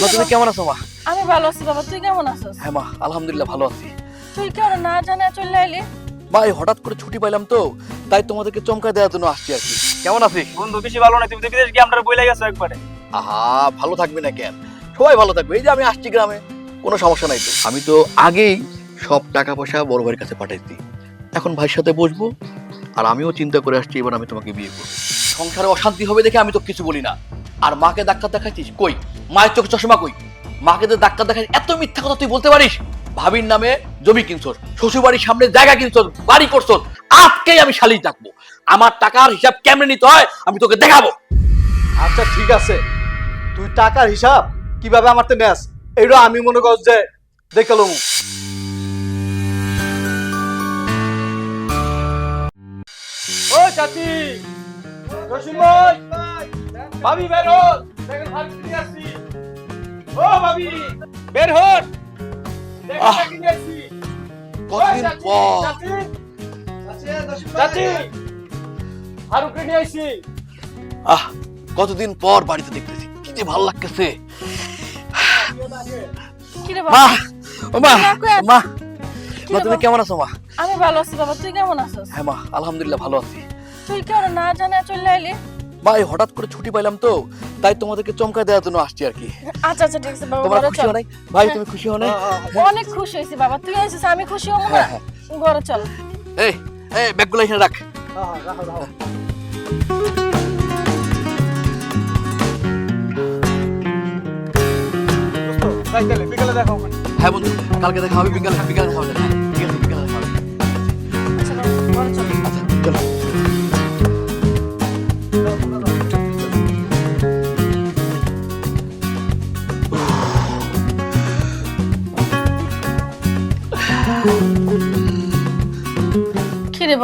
মা তুমি কেমন আছো মা? আমি ভালো আছি বাবা তুই কেমন আছিস? হ্যাঁ মা আলহামদুলিল্লাহ ভালো আছি। তুই কেন না জানে চলে আইলি মা এই হঠাৎ করে ছুটি পাইলাম তো তাই তোমাদেরকে চমকা দেওয়ার জন্য আসছি আর কি। কেমন আছিস? বন্ধু বেশি ভালো না তুমি তো বিদেশ গিয়ে আমরা বইলে গেছো একবারে। আহা ভালো থাকবে না কেন? সবাই ভালো থাকবে। এই যে আমি আসছি গ্রামে কোনো সমস্যা নাই তো। আমি তো আগেই সব টাকা পয়সা বড় ভাইয়ের কাছে পাঠাইছি। এখন ভাইয়ের সাথে বসবো আর আমিও চিন্তা করে আসছি এবার আমি তোমাকে বিয়ে করব। সংসারে অশান্তি হবে দেখে আমি তো কিছু বলি না। আর মাকে ডাক্তার দেখাইছিস কই? মায়ের চোখে চশমা কই? মাকে তো ডাক্তার দেখাই এত মিথ্যা কথা তুই বলতে পারিস? ভাবির নামে জমি কিনছস শ্বশুর বাড়ির সামনে জায়গা কিনছস বাড়ি করছস আজকেই আমি শালিশ ডাকবো। আমার টাকার হিসাব কেমনে নিতে হয় আমি তোকে দেখাবো। আচ্ছা ঠিক আছে। তুই টাকার হিসাব কীভাবে আমার তো নেস এইটা আমি মনে কর যে দেখালাম ও চাচি! রসুন ভাই ভাবি বের হন। দেখেন ভাবি কি আসছি ও ভাবি। বের হন। দেখেন আহ। আসছি কতদিন পর? চাচি। আইছি আহ কতদিন পর বাড়িতে দেখতেছি। কি যে ভালো লাগতেছে। কি রে মা তুমি কেমন আছো মা? আমি ভালো আছি বাবা তুই কেমন আছিস? হ্যাঁ মা আলহামদুলিল্লাহ ভালো আছি। তুই কেন না জানে চলে আইলি এই হঠাৎ করে ছুটি পাইলাম তো তাই তোমাদেরকে চমকা দেওয়ার জন্য আসছি আর কি। আচ্ছা আচ্ছা ঠিক আছে বাবা তোমরা খুশি হও নাই? ভাই তুমি খুশি হও নাই? অনেক খুশি হয়েছি বাবা তুই আছিস আমি খুশি হব না? হ্যাঁ, হ্যাঁ। ঘরে চল। এই এই ব্যাগগুলো এখানে রাখ। বিকালে দেখা হবে। হ্যাঁ বন্ধু কালকে দেখা হবে বিকালে বিকালে দেখা হবে হ্যাঁ, ঠিক আছে বিকালে দেখা হবে। আচ্ছা ঘরে চলো।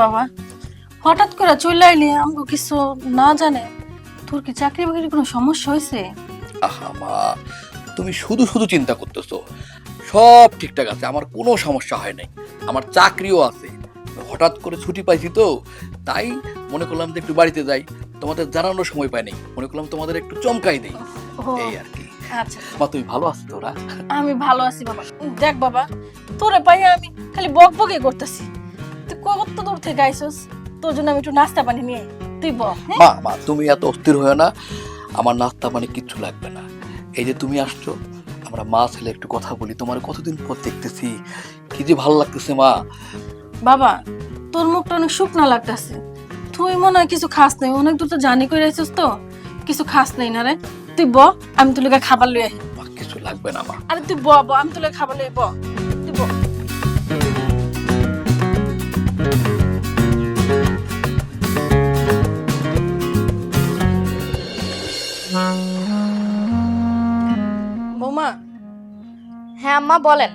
বাবা? হঠাৎ করে চলে আইলি আমাকে কিছু না জানে তোর কি চাকরি বাকরির কোনো সমস্যা হয়েছে? আহা মা তুমি শুধু শুধু চিন্তা করতেছো। সব ঠিকঠাক আছে আমার কোনো সমস্যা হয় নাই। আমার চাকরিও আছে। হঠাৎ করে ছুটি পাইছি তো তাই মনে করলাম যে একটু বাড়িতে যাই। তোমাদের জানানোর সময় পাই নাই মনে করলাম তোমাদের একটু চমকাই দেই। এই আর কি। আচ্ছা। মা তুমি ভালো আছো তোরা? আমি ভালো আছি বাবা। দেখ বাবা তোরে পাইয়া আমি খালি বক বকে করতেছি। তুই কত দূর থেকে আইসস? তোর জন্য আমি একটু নাস্তা পানি নিয়ে তুই বল হ্যাঁ? মা মা তুমি এত অস্থির হয়ে না। আমার নাস্তা মানে কিচ্ছু লাগবে না। এই যে তুমি আসছো আমরা মা ছেলে একটু কথা বলি। তোমার কতদিন পর দেখতেছি? কি যে ভালো লাগতেছে মা। বাবা তোর মুখটা অনেক শুকনা লাগতেছে। তুই মনে হয় কিছু খাস নাই। অনেক দূর তো জানি করে আইসস তো। কিছু খাস নাই না রে। তুই ব আমি তোর খাবার লই মা কিছু লাগবে না মা। আরে তুই ব ব আমি তোর খাবার লই ব। বৌমা হ্যাঁ আম্মা বলেন।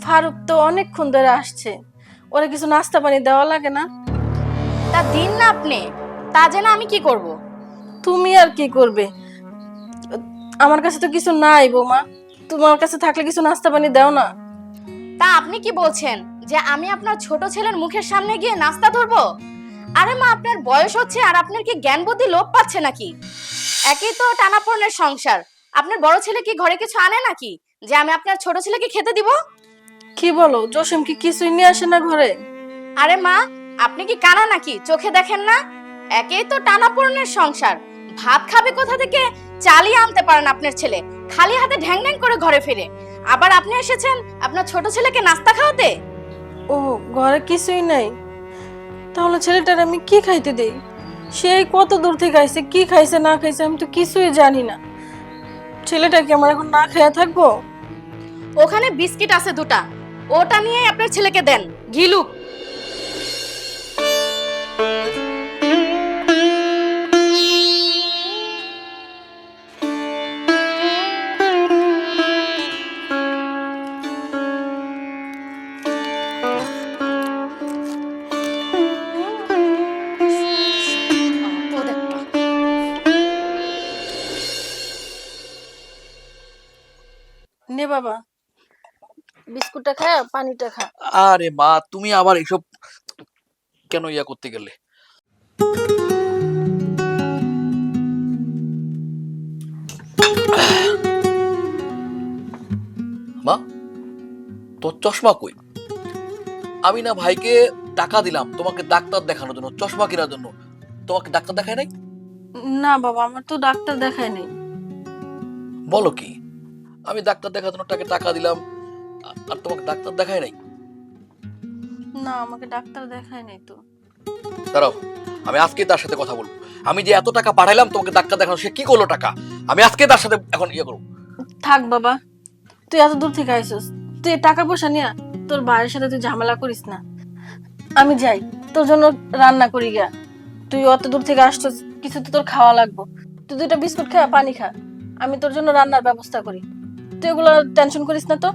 ফারুক তো অনেকক্ষণ ধরে আসছে। ওরা কিছু নাস্তা পানি দেওয়া লাগে না। তা দিন না আপনি। তা জেনে আমি কি করব? তুমি আর কি করবে? আমার কাছে তো কিছু নাই বৌমা। তোমার কাছে থাকলে কিছু নাস্তা পানি দাও না। তা আপনি কি বলছেন? যে আমি আপনার ছোট ছেলের মুখের সামনে গিয়ে নাস্তা ধরবো? আরে মা আপনার বয়স হচ্ছে আর আপনার কি জ্ঞান বুদ্ধি লোপ পাচ্ছে নাকি? একই তো টানাপোড়েনের সংসার। আপনার বড় ছেলে কি ঘরে কিছু আনে নাকি? যে আমি আপনার ছোট ছেলেকে খেতে দিব? কি বলো জসিম কি কিছুই নিয়ে আসে না ঘরে? আরে মা আপনি কি কানা নাকি? চোখে দেখেন না? একেই তো টানাপোড়েনের সংসার। ভাত খাবে কোথা থেকে? চালিয়ে আনতে পারেন আপনার ছেলে। খালি হাতে ঢ্যাং ঢ্যাং করে ঘরে ফিরে। আবার আপনি এসেছেন আপনার ছোট ছেলেকে নাস্তা খাওয়াতে? ও ঘরে কিছুই নাই। তাহলে ছেলেটার আমি কি খাইতে দেই? সে কত দূর থেকে আইছে, কি খাইছে, না খাইছে, আমি তো কিছুই জানি না। ছেলেটা কি আমার এখন না খেয়ে থাকব? ওখানে বিস্কিট আছে দুটা। ওটা নিয়ে আপনার ছেলেকে দেন। ঘিলুক। বাবা? বিস্কুটটা খা পানিটা খা। আরে মা তুমি আবার এসব কেন ইয়া করতে গেলে? মা তোর চশমা কই? আমি না ভাইকে টাকা দিলাম তোমাকে ডাক্তার দেখানোর জন্য চশমা কেনার জন্য। তোমাকে ডাক্তার দেখায় নাই? না বাবা আমার তো ডাক্তার দেখায় নাই। বলো কি? আমি ডাক্তার দেখার জন্য তাকে টাকা দিলাম। আর তোমাকে ডাক্তার দেখায় নাই? না আমাকে ডাক্তার দেখায় নাই তো। দাঁড়াও আমি আজকে তার সাথে কথা বলব। আমি যে এত টাকা পাঠাইলাম তোমাকে ডাক্তার দেখানো সে কি করল টাকা? আমি আজকে তার সাথে এখন ইয়ে করব। থাক বাবা তুই এত দূর থেকে আইসস তুই টাকা পয়সা নিয়ে তোর ভাইয়ের সাথে তুই ঝামেলা করিস না। আমি যাই তোর জন্য রান্না করি গিয়া। তুই অত দূর থেকে আসছিস কিছু তো তোর খাওয়া লাগবো। তুই দুইটা বিস্কুট খা পানি খা। আমি তোর জন্য রান্নার ব্যবস্থা করি। তুই এগুলো টেনশন করিস না তো।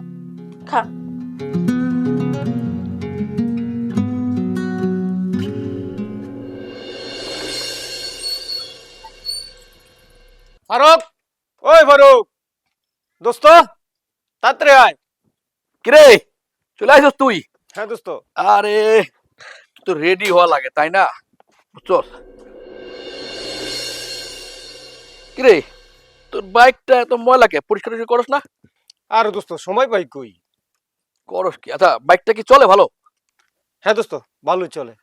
খা। ফারুক ওই ফারুক। দোস্ত তাড়াতাড়ি আয়। কিরে চলে আসিস তুই? হ্যাঁ দোস্ত। আরে তুই তো রেডি হওয়া লাগে তাই না? বুঝছস কিরে তোর বাইকটা এত ময়লাকে? পরিষ্কার টরিষ্কার করস না? আর দোস্ত সময় পাই কই? করস কি? আচ্ছা বাইকটা কি চলে ভালো? হ্যাঁ দোস্ত ভালোই চলে।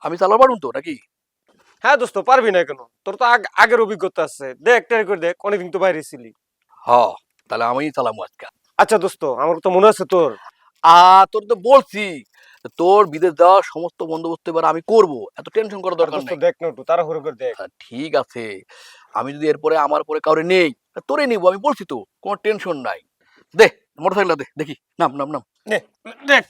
আমি চালাতে পারুন তো নাকি? হ্যাঁ দোস্ত পারবি না কেন? তোর তো আগ- আগের অভিজ্ঞতা আছে। দেখ ট্রাই করে দেখ অনেকদিন তো বাইরে ছিলি। হ তাহলে আমি চালামু আজকে। আচ্ছা দোস্ত আমার তো মনে আছে তোর। আ তোর তো বলছি তোর বিদেশ যাওয়ার সমস্ত বন্দোবস্ত এবার আমি করব। এত টেনশন করার দরকার নেই। দেখ না একটু তাড়াহুড়ো করে দেখ। আচ্ছা, ঠিক আছে। আমি যদি এরপরে আমার পরে কাউরে নেই তোরে নিব আমি বলছি তো কোনো টেনশন নাই। দে মোটরসাইকেল দে দেখি নাম নাম নাম। দেখ।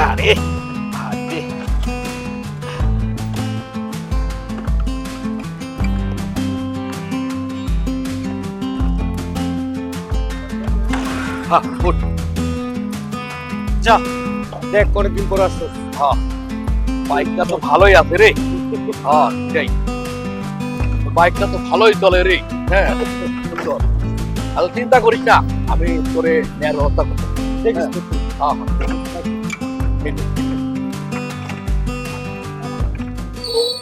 আরে! হ্যাঁ উঠ। যা। দেখ অনেকদিন পর আসছিস। হ্যাঁ। বাইকটা তো ভালোই আছে রে। হ্যাঁ যাই বাইকটা তো ভালোই চলে রে। হ্যাঁ সুন্দর। আর চিন্তা করিস না আমি তোরে ব্যবস্থা করব। হ্যাঁ।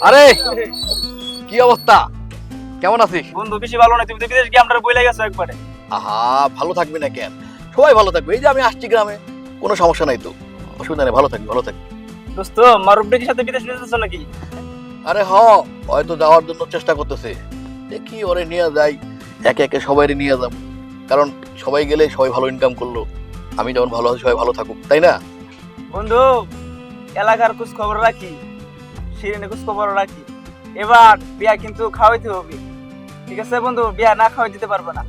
আরে কি অবস্থা? কেমন আছিস? বন্ধু বেশি ভালো না তুমি তো বিদেশ গিয়ে আমরা বইলে গেছো একবারে। আহা ভালো থাকবি না কেন? সবাই ভালো থাকবে। এই যে আমি আসছি গ্রামে কোনো সমস্যা নাই তো। অসুবিধা নেই ভালো থাকবি ভালো থাকবি। দোস্ত মারুফ ডেকের সাথে বিদেশ নিয়ে যাচ্ছ নাকি? আরে হ হয়তো যাওয়ার জন্য চেষ্টা করতেছে। দেখি ওরে নিয়ে যাই একে একে সবাই নিয়ে যাব। কারণ সবাই গেলে সবাই ভালো ইনকাম করল। আমি যেমন ভালো আছি সবাই ভালো থাকুক তাই না? বন্ধু এলাকার খোঁজ খবর রাখি শিরিনে খোঁজ খবর রাখি। এবার বিয়া কিন্তু খাওয়াইতে হবে। ঠিক আছে বন্ধু বিয়া না খাওয়াই দিতে পারব না।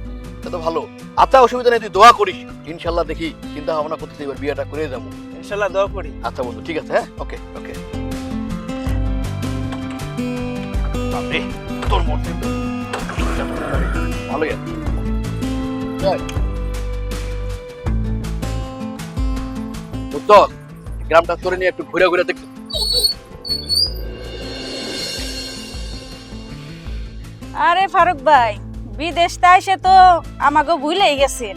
এটা তো ভালো। আচ্ছা অসুবিধা নেই তুই দোয়া করিস। ইনশাল্লাহ দেখি চিন্তা ভাবনা করতে এবার বিয়েটা করে যাব। ইনশাল্লাহ দোয়া করি। আচ্ছা বন্ধু ঠিক আছে হ্যাঁ? ওকে ওকে। বাপরে, তোর মধ্যে তো ভালোই আছে। যাই। বুঝছ গ্রামটা তোরে নিয়ে একটু ঘুরে ঘুরে দেখ আরে ফারুক ভাই বিদেশ এসে তো আমাকে ভুলেই গেছেন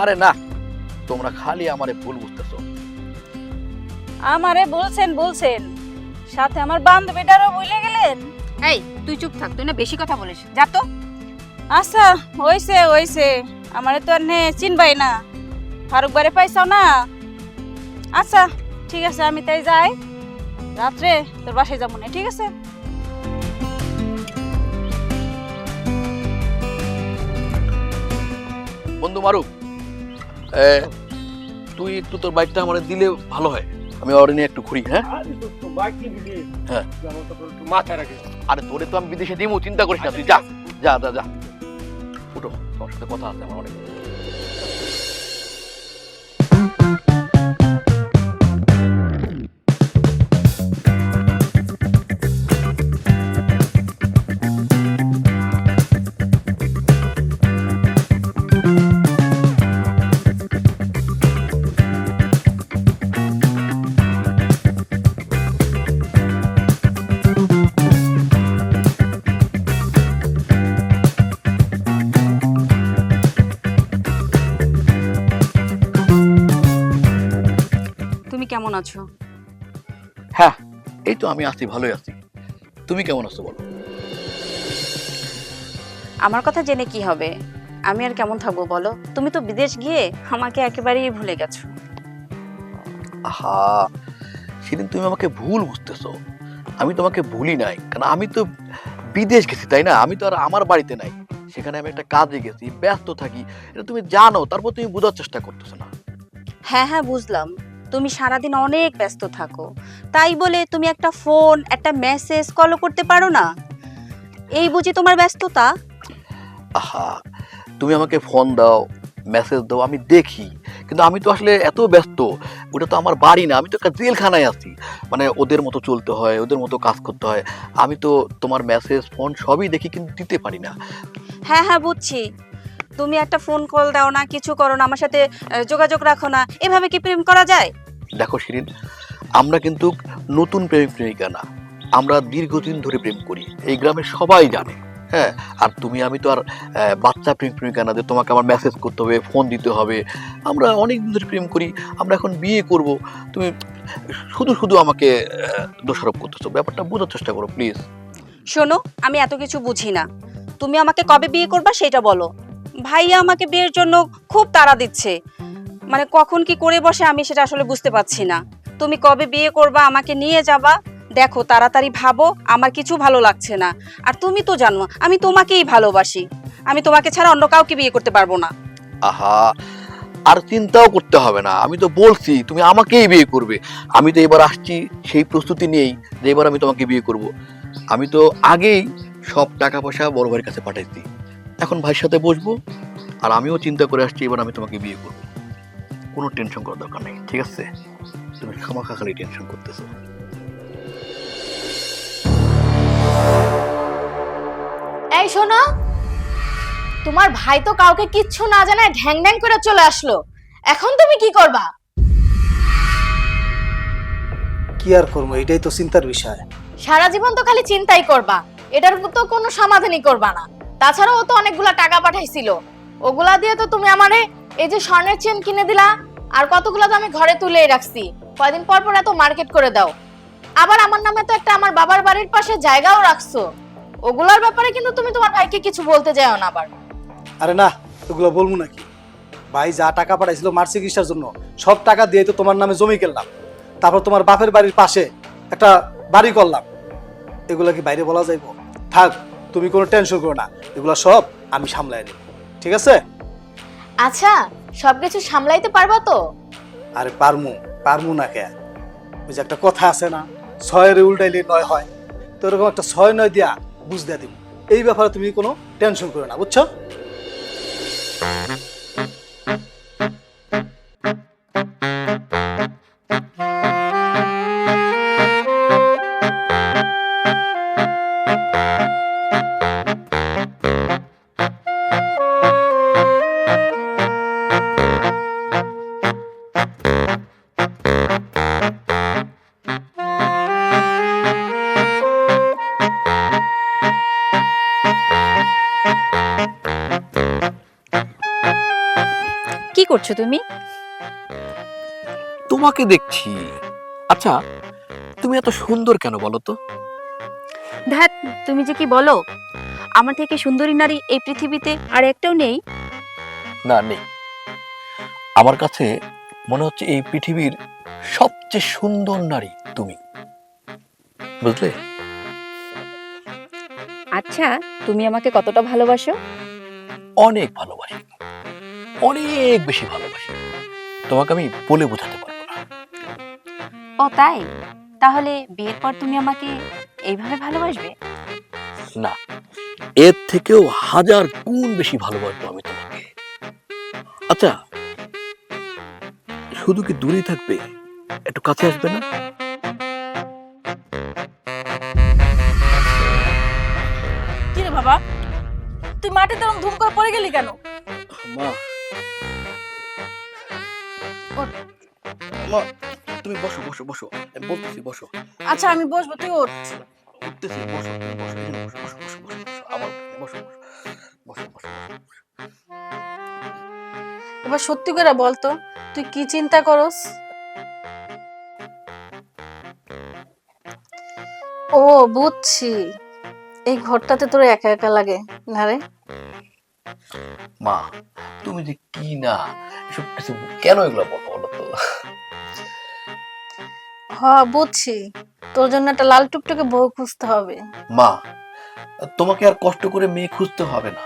আরে না তোমরা খালি আমারে ভুল বুঝতেছো। আমারে বলছেন বলছেন। সাথে আমার বান্ধবীটারও ভুলে গেলেন? এই তুই চুপ থাক তুই না বেশি কথা বলিস। যা তো। আচ্ছা হইছে হইছে। আমারে তো আর নে চিনবাই না। ফারুক বারে পাইছাও না? আচ্ছা ঠিক আছে আমি তাই যাই। রাত্রে তোর বাসায় যাব না ঠিক আছে? বন্ধু মারুক তুই একটু তোর বাইকটা আমার দিলে ভালো হয়। আমি ওর নিয়ে একটু ঘুরি হ্যাঁ? হ্যাঁ। মাথায় আরে তোরে তো আমি বিদেশে দিমু চিন্তা করিস না তুই যা যা যা যা। উঠো তোর সাথে কথা আছে আমার অনেক। কেমন আছো? হ্যাঁ এই তো আমি আছি ভালোই আছি। তুমি কেমন আছো বলো? আমার কথা জেনে কি হবে? আমি আর কেমন থাকব বলো? তুমি তো বিদেশ গিয়ে আমাকে একেবারেই ভুলে গেছো। আহা সেদিন তুমি আমাকে ভুল বুঝতেছো। আমি তোমাকে ভুলি নাই কারণ আমি তো বিদেশ গেছি তাই না? আমি তো আর আমার বাড়িতে নাই। সেখানে আমি একটা কাজে গেছি ব্যস্ত থাকি এটা তুমি জানো তারপর তুমি বোঝার চেষ্টা করতেছো না। হ্যাঁ হ্যাঁ বুঝলাম। তুমি সারাদিন অনেক ব্যস্ত থাকো। তাই বলে তুমি একটা ফোন একটা মেসেজ কলও করতে পারো না? এই বুঝি তোমার ব্যস্ততা? আহা তুমি আমাকে ফোন দাও মেসেজ দাও আমি দেখি। কিন্তু আমি তো আসলে এত ব্যস্ত ওটা তো আমার বাড়ি না আমি তো একটা জেলখানায় আছি। মানে ওদের মতো চলতে হয় ওদের মতো কাজ করতে হয়। আমি তো তোমার মেসেজ ফোন সবই দেখি কিন্তু দিতে পারি না। হ্যাঁ হ্যাঁ বুঝছি। তুমি একটা ফোন কল দাও না কিছু করো না আমার সাথে যোগাযোগ রাখো না। এভাবে কি প্রেম করা যায়? দেখো শিরিন, আমরা কিন্তু নতুন প্রেমিক প্রেমিকা না। আমরা দীর্ঘদিন ধরে প্রেম করি। এই গ্রামে সবাই জানে হ্যাঁ? আর তুমি, আমি তো আর বাচ্চা প্রেমিক প্রেমিকা না, যে তোমাকে আমার মেসেজ করতে হবে ফোন দিতে হবে। আমরা অনেক দিন ধরে প্রেম করি, আমরা এখন বিয়ে করব। তুমি শুধু শুধু আমাকে দোষারোপ করতেছো। ব্যাপারটা বোঝার চেষ্টা করো প্লিজ শোনো, আমি এত কিছু বুঝি না। তুমি আমাকে কবে বিয়ে করবা সেটা বলো। ভাইয়া আমাকে বিয়ের জন্য খুব তাড়া দিচ্ছে। মানে কখন কি করে বসে আমি সেটা আসলে বুঝতে পারছি না। তুমি কবে বিয়ে করবা, আমাকে নিয়ে যাবা? দেখো, তাড়াতাড়ি ভাবো, আমার কিছু ভালো লাগছে না। আর তুমি তো জানো, আমি তোমাকেই ভালোবাসি। আমি তোমাকে ছাড়া অন্য কাউকে বিয়ে করতে পারব না। আহা, আর চিন্তাও করতে হবে না। আমি তো বলছি, তুমি আমাকেই বিয়ে করবে। আমি তো এবার আসছি সেই প্রস্তুতি নিয়েই যে এবার আমি তোমাকে বিয়ে করব। আমি তো আগেই সব টাকা পয়সা বড় ভাইয়ের কাছে পাঠাইছি। এখন ভাইয়ের সাথে বসবো, আর আমিও চিন্তা করে আসছি, এবার আমি তোমাকে বিয়ে করব। কোনো টেনশন করার দরকার নেই ঠিক আছে? তুমি খামাখা খালি টেনশন করতেছো। এই শোনো তোমার ভাই তো কাউকে কিচ্ছু না জানায় ঢ্যাং ঢ্যাং করে চলে আসলো। এখন তুমি কি করবা? কি আর করব এটাই তো চিন্তার বিষয়। সারা জীবন তো খালি চিন্তাই করবা এটার তো কোনো সমাধানই করবা না। তাছাড়া ও তো অনেকগুলা টাকা পাঠাইছিল। ওগুলা দিয়ে তো তুমি আমারে এই যে স্বর্ণের চেন কিনে দিলা, আর কতগুলো তো আমি ঘরে তুলেই রাখছি। কয়দিন পর পর এত মার্কেট করে দাও। আবার আমার নামে তো একটা আমার বাবার বাড়ির পাশে জায়গাও রাখছো। ওগুলার ব্যাপারে কিন্তু তুমি তোমার ভাইকে কিছু বলতে যাও না আবার। আরে না এগুলো বলব নাকি? ভাই যা টাকা পাঠাইছিল মার চিকিৎসার জন্য, সব টাকা দিয়ে তো তোমার নামে জমি কিনলাম। তারপর তোমার বাপের বাড়ির পাশে একটা বাড়ি করলাম। এগুলো কি বাইরে বলা যাইব? থাক, তুমি কোনো টেনশন করো না। এগুলো সব আমি সামলাই নেব। ঠিক আছে? আচ্ছা সবকিছু সামলাইতে পারবা তো? আরে পারমু পারমু না কে? ওই যে একটা কথা আছে না, ছয়ের উল্টাইলে নয় হয়। তো এরকম একটা ছয় নয় দিয়া বুঝ দিয়া দিব এই ব্যাপারে তুমি কোনো টেনশন করো না, বুঝছ? করছ তুমি? তোমাকে দেখছি। আচ্ছা তুমি এত সুন্দর কেন বলো তো? ধ্যাত তুমি যে কি বলো? আমার থেকে সুন্দরী নারী এই পৃথিবীতে আর একটাও নেই। না নেই। আমার কাছে মনে হচ্ছে এই পৃথিবীর সবচেয়ে সুন্দর নারী তুমি। বুঝলে? আচ্ছা তুমি আমাকে কতটা ভালোবাসো? অনেক ভালোবাসি। অনেক বেশি ভালোবাসি। তোমাকে আমি বলে বোঝাতে পারব না। ও তাই? তাহলে বিয়ের পর তুমি আমাকে এইভাবে ভালোবাসবে? না এর থেকেও হাজার গুণ বেশি ভালোবাসবো আমি তোমাকে। আচ্ছা শুধু কি দূরে থাকবে? একটু কাছে আসবে না? কি রে বাবা তুই মাটিতে এরকম ধুম করে পড়ে গেলি কেন? মা তুমি বসো বসো বসো আমি বলতেছি বসো আচ্ছা আমি বসবো তুই ওঠ উঠতেছি বসো তুমি বসো এখানে বসো বসো বসো বসো বসো আমার বসো বসো বসো এবার সত্যি করে বল তো তুই কি চিন্তা করস ও বুঝছি এই ঘরটাতে তোর একা একা লাগে না রে মা তুমি যে কি না এসব কিছু কেন এগুলো বলো বলো তো? হ বুঝছি। তোর জন্য একটা লাল টুকটুকে বউ খুঁজতে হবে। মা তোমাকে আর কষ্ট করে মেয়ে খুঁজতে হবে না।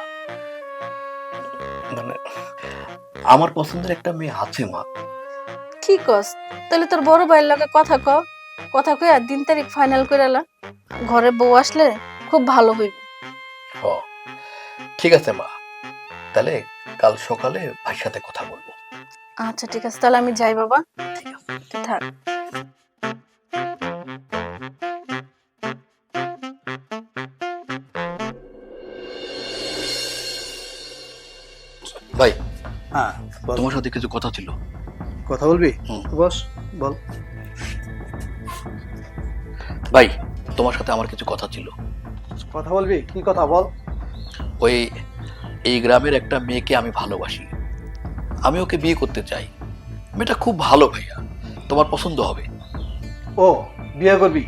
মানে আমার পছন্দের একটা মেয়ে আছে মা। কি কস? তাহলে তোর বড় ভাইয়ের লগে কথা ক। কথা কই আর দিন তারিখ ফাইনাল করে এলা ঘরে বউ আসলে খুব ভালো হইবে। হ ঠিক আছে মা। তাহলে কাল সকালে ভাইয়ের সাথে কথা বলব। আচ্ছা ঠিক আছে তাহলে আমি যাই বাবা। থাক। ভাই হ্যাঁ বল। তোমার সাথে কিছু কথা ছিল। কথা বলবি? হুম। বস বল। ভাই তোমার সাথে আমার কিছু কথা ছিল। কথা বলবি? কি কথা বল। ওই এই গ্রামের একটা মেয়েকে আমি ভালোবাসি। আমি ওকে বিয়ে করতে চাই। মেয়েটা খুব ভালো ভাইয়া। তোমার পছন্দ হবে। ও বিয়ে করবি?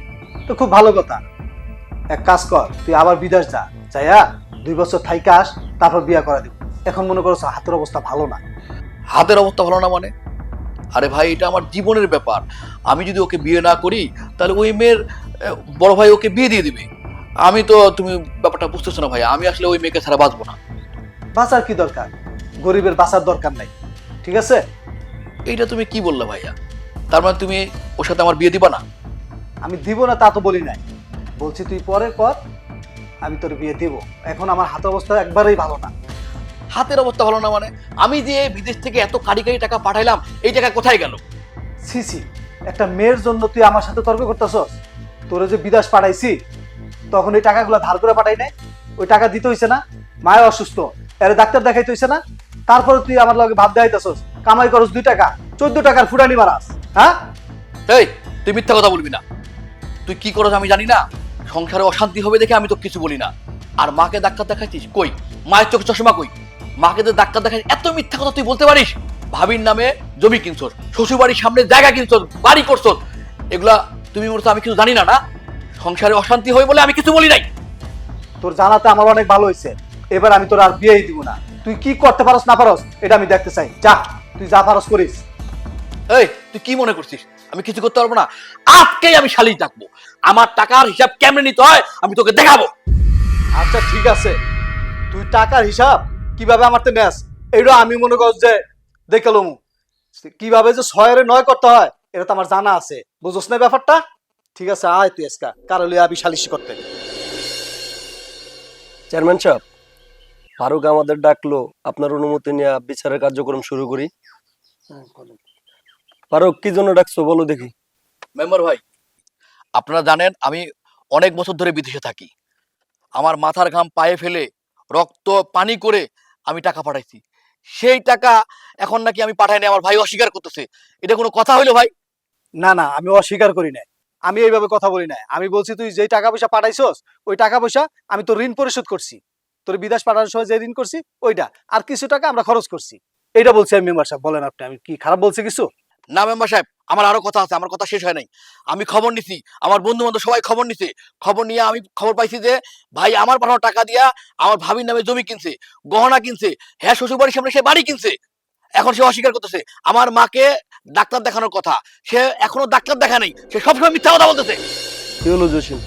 তো খুব ভালো কথা। এক কাজ কর তুই আবার বিদেশ যা। যাইয়া দুই বছর থাইকা আস তারপর বিয়ে করা দিব। এখন মনে করছ হাতের অবস্থা ভালো না? হাতের অবস্থা ভালো না মানে? আরে ভাই এটা আমার জীবনের ব্যাপার। আমি যদি ওকে বিয়ে না করি তাহলে ওই মেয়ের বড় ভাই ওকে বিয়ে দিয়ে দিবে। আমি তো তুমি ব্যাপারটা বুঝতেছো না ভাই আমি আসলে ওই মেয়েকে ছাড়া বাঁচবো না। বাঁচার কি দরকার? গরিবের বাঁচার দরকার নাই। ঠিক আছে? এইটা তুমি কি বললে ভাইয়া? তার মানে তুমি ওর সাথে আমার বিয়ে দিবা না? আমি দিব না তা তো বলি নাই। বলছি তুই পরে কর আমি তোর বিয়ে দিব। এখন আমার হাত অবস্থা একবারেই ভালো না। হাতের অবস্থা ভালো না মানে? আমি যে বিদেশ থেকে এত কারি কারি টাকা পাঠাইলাম এই টাকা কোথায় গেল? সিসি একটা মেয়ের জন্য তুই আমার সাথে তর্ক করতেছস? তোরে যে বিদেশ পাঠাইছি তখন এই টাকাগুলো ধার করে পাঠাই নাই? ওই টাকা দিতে হইছে না? মায় অসুস্থ এর ডাক্তার দেখাইতে হইছে না? তারপরে তুই আমার লগে ভাব দেখাইতেছস কামাই করস দুই টাকা চোদ্দ টাকার ফুটানি মারাস হ্যাঁ? এই তুই মিথ্যা কথা বলবি না। তুই কি করছ আমি জানি না। সংসারে অশান্তি হবে দেখে আমি তো কিছু বলি না। আর মাকে ডাক্তার দেখাইছিস কই? মায়ের চোখে চশমা কই? মাকে যে ডাক্তার দেখাই এত মিথ্যা কথা তুই বলতে পারিস? ভাবির নামে জমি কিনছস শ্বশুর বাড়ির সামনে জায়গা কিনছস বাড়ি করছস। এগুলা তুমি হচ্ছে আমি কিছু জানি না না? সংসারে অশান্তি হয় বলে আমি কিছু বলি নাই। তোর জানাতে আমার অনেক ভালো হয়েছে এবার আমি তোর আর বিয়েই দিব না। তুই কি করতে পারস না পারস এটা আমি দেখতে চাই। যা তুই যা পারস করিস। এই তুই কি মনে করছিস? আমি কিছু করতে পারব না। আজকেই আমি শালিশ ডাকবো। আমার টাকার হিসাব কেমনে নিতে হয় আমি তোকে দেখাবো। আচ্ছা ঠিক আছে। তুই টাকার হিসাব কীভাবে আমার তে নেস এইটা আমি মনে কর যে দেখালাম কীভাবে যে ছয়ের নয় করতে হয় এটা তো আমার জানা আছে। বুঝোস না ব্যাপারটা? ঠিক আছে আয় তুই এসকা কারও লিয়ে আমি সালিশি করতে। চেয়ারম্যান সাহেব ফারুক আমাদের ডাকলো আপনার অনুমতি নিয়ে বিচারের কার্যক্রম শুরু করি। ফারুক কি জন্য ডাকছো বলো দেখি। মেম্বার ভাই আপনারা জানেন আমি অনেক বছর ধরে বিদেশে থাকি। আমার মাথার ঘাম পায়ে ফেলে রক্ত পানি করে আমি টাকা পাঠাইছি। সেই টাকা এখন নাকি আমি পাঠাইনি আমার ভাই অস্বীকার করতেছে। এটা কোনো কথা হইল ভাই? না না আমি অস্বীকার করি নাই। আমি এইভাবে কথা বলি নাই। আমি বলছি তুই যেই টাকা পয়সা পাঠাইছস ওই টাকা পয়সা আমি তো ঋণ পরিশোধ করছি। তোর বিদেশ পাঠানোর সময় যে ঋণ করছি ওইটা। আর কিছু টাকা আমরা খরচ করছি। এইটা বলছি আমি মেম্বার সাহেব বলেন আপনি আমি কি খারাপ বলছি কিছু? না মেম্বার সাহেব আমার আরও কথা আছে আমার কথা শেষ হয় নাই। আমি খবর নিছি আমার বন্ধু বান্ধব সবাই খবর নিছে। খবর নিয়ে আমি খবর পাইছি যে ভাই আমার পাঠানো টাকা দিয়া আমার ভাবির নামে জমি কিনছে গহনা কিনছে হ্যাঁ শ্বশুর বাড়ির সামনে সে বাড়ি কিনছে। এখন সে অস্বীকার করতেছে আমার মাকে ডাক্তার দেখানোর কথা। সে এখনও ডাক্তার দেখা নেই সে সবসময় মিথ্যা কথা বলতেছে। কি হলো জসিম?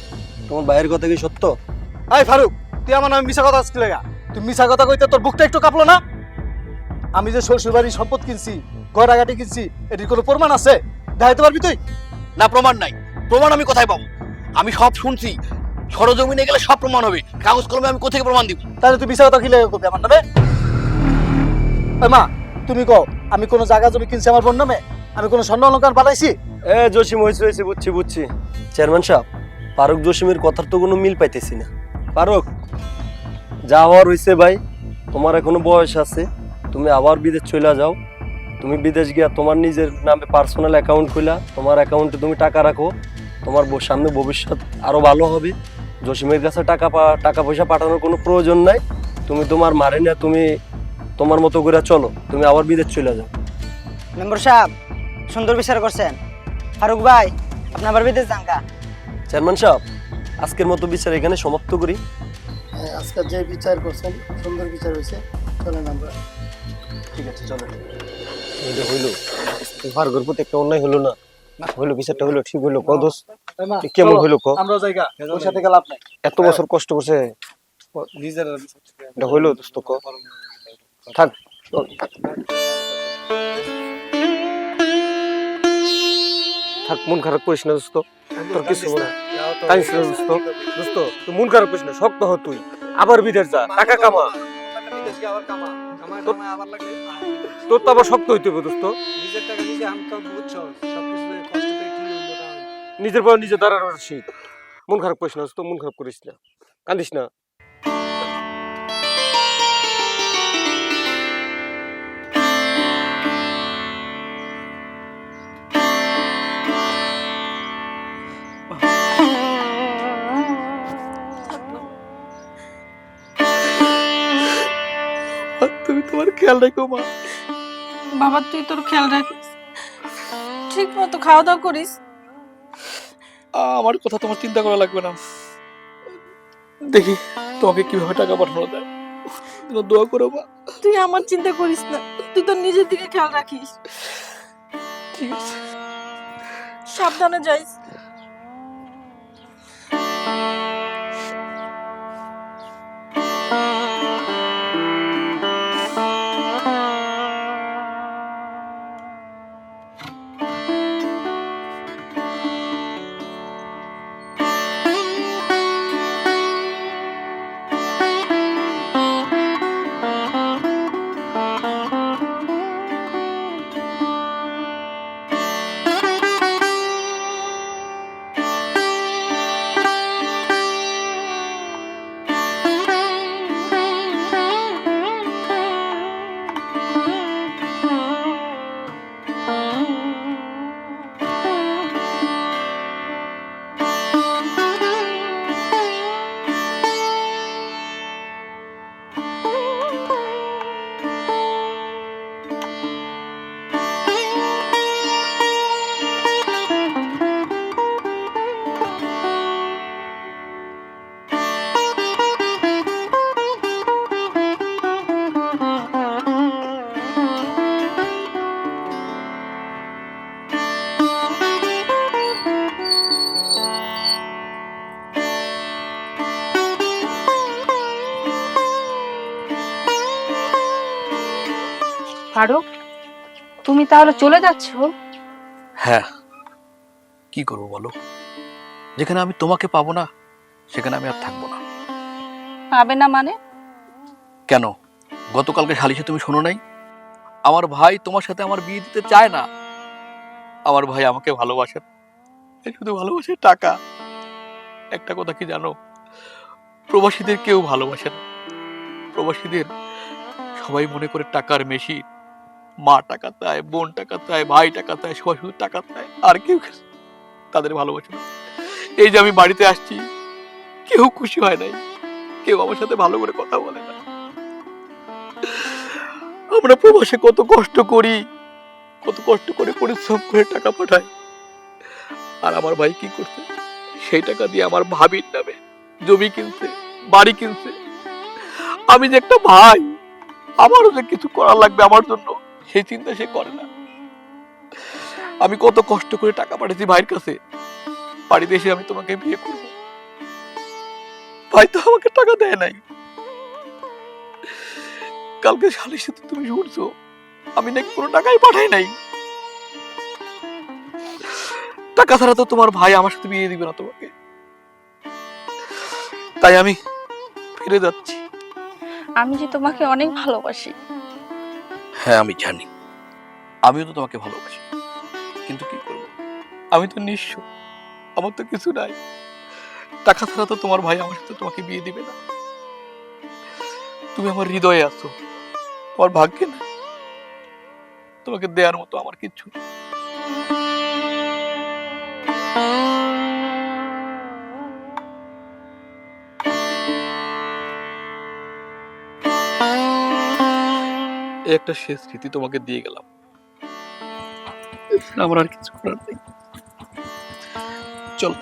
তোমার ভাইয়ের কথা কি সত্য? এই ফারুক! তুই আমার নামে মিশা কথা আসতে লেগা তুই মিশা কথা কইতে তোর বুকটা একটু কাঁপলো না? আমি যে শ্বশুর বাড়ির সম্পদ কিনছি গড়াগাটি কিনছি এটির কোনো প্রমাণ আছে? দেখাইতে পারবি তুই? না প্রমাণ নাই। প্রমাণ আমি কোথায় পাবো? আমি সব শুনছি। সরজমিনে গেলে সব প্রমাণ হবে। কাগজ কলমে আমি কোথেকে প্রমাণ দিব? তাহলে তুই মিশা কথা কি লেগে করবি আমার নামে? মা তুমি কও আমি কোনো জায়গা জমি কিনছি আমার বোন নামে? আমি কোনো স্বর্ণ অলঙ্কার বানাইছি? এ জসিম হয়েছে হয়েছে বুঝছি বুঝছি। চেয়ারম্যান সাহেব ফারুক জসিমের কথার তো কোনো মিল পাইতেছি না। ফারুক যা হওয়ার হয়েছে ভাই তোমার এখনও বয়স আছে তুমি আবার বিদেশ চলে যাও। তুমি বিদেশ গিয়া তোমার নিজের নামে পার্সোনাল অ্যাকাউন্ট খুলা তোমার অ্যাকাউন্টে তুমি টাকা রাখো তোমার সামনে ভবিষ্যৎ আরও ভালো হবে। জসিমের কাছে টাকা টাকা পয়সা পাঠানোর কোনো প্রয়োজন নাই। তুমি তোমার মারে না তুমি তোমার মতো করে চলো তুমি আবার বিদেশ চলে যাও। মেম্বার সাহেব সুন্দর বিচার করছেন। ফারুক ভাই আপনি আবার বিদেশ কা চেয়ারম্যান সাহেব আজকের মতো বিচার এখানে সমাপ্ত করি। হ্যাঁ, আজকাল যে বিচার করছেন সুন্দর বিচার হয়েছে চলেন আমরা। ঠিক আছে চলো এটা হইল ভার্গর প্রতি একটা অন্যায় হলো না। হইল বিচারটা হইল ঠিক হইল কেমন হইল ক আমরা জায়গা ওর সাথে লাভ নাই এত বছর কষ্ট করছে। নিজের এটা হইল দোস্ত ক থাক। থাক মন খারাপ করিস না দোস্ত। তোর কিছু না কাঁদিস না দোস্ত। দোস্ত তুই মন খারাপ করিস না শক্ত হ তুই। আবার বিদেশ যা টাকা কামা। তোর- তো আবার শক্ত হইতে হবে দোস্ত। নিজের পর নিজে দাঁড়ানোর শিখ মন খারাপ করিস না দোস্ত মন খারাপ করিস না। কান্দিস না। খেয়াল রেখো মা। বাবা তুই তোর খেয়াল রাখিস। ঠিক মতো খাওয়া দাওয়া করিস আমার কথা তোমার চিন্তা করা লাগবে না। দেখি তোমাকে কীভাবে টাকা পাঠানো যায়। তুমি দোয়া করো মা। তুই আমার চিন্তা করিস না। তুই তোর নিজের দিকে খেয়াল রাখিস। ঠিক আছে। সাবধানে যাইস। ফারুক তুমি তাহলে চলে যাচ্ছ? হ্যাঁ। কি করব বলো? যেখানে আমি তোমাকে পাবো না সেখানে আমি আর থাকব না। পাবে না মানে? কেন? গতকালকে সালিশে তুমি শোনো নাই? আমার ভাই তোমার সাথে আমার বিয়ে দিতে চায় না। আমার ভাই আমাকে ভালোবাসে। শুধু ভালোবাসে টাকা। একটা কথা কি জানো? প্রবাসীদের কেউ ভালোবাসে না। প্রবাসীদের সবাই মনে করে টাকার মেশিন। মা টাকা চায়, বোন টাকা চায়, ভাই টাকা চায়, শ্বশুর টাকা চায়, আর কেউ তাদের ভালোবাসে এই যে আমি বাড়িতে আসছি, কেউ খুশি হয় নাই, কেউ আমার সাথে ভালো করে কথা বলে না। আমরা প্রবাসে কত কষ্ট করি, কত কষ্ট করে পরিশ্রম করে টাকা পাঠাই। আর আমার ভাই কি করছে? সেই টাকা দিয়ে আমার ভাবির নামে জমি কিনছে, বাড়ি কিনছে। আমি যে একটা ভাই, আমারও যে কিছু করার লাগবে আমার জন্য সেই চিন্তা সে করে না। আমি কত কষ্ট করে টাকা পাঠাচ্ছি ভাইয়ের কাছে। বাড়িতে এসে আমি তোমাকে বিয়ে করব। ভাই তো আমাকে টাকা দেয় নাই। কালকে সালিশে তো তুমি শুনছো, আমি নাকি কোনো টাকাই পাঠাই নাই। টাকা ছাড়া তো তোমার ভাই আমার সাথে বিয়ে দিবে না তোমাকে। তাই আমি ফিরে যাচ্ছি। আমি যে তোমাকে অনেক ভালোবাসি। হ্যাঁ আমি জানি। আমিও তো তোমাকে ভালোবাসি। কিন্তু কি করব? আমি তো নিঃস্ব। আমার তো কিছু নাই। টাকা ছাড়া তো তোমার ভাই আমার সাথে তোমাকে বিয়ে দিবে না। তুমি আমার হৃদয়ে আছো। আমার ভাগ্যে না তোমাকে দেওয়ার মতো আমার কিচ্ছু নেই। একটা শেষ স্মৃতি তোমাকে দিয়ে গেলাম। আমার আর কিছু করার নেই। চল।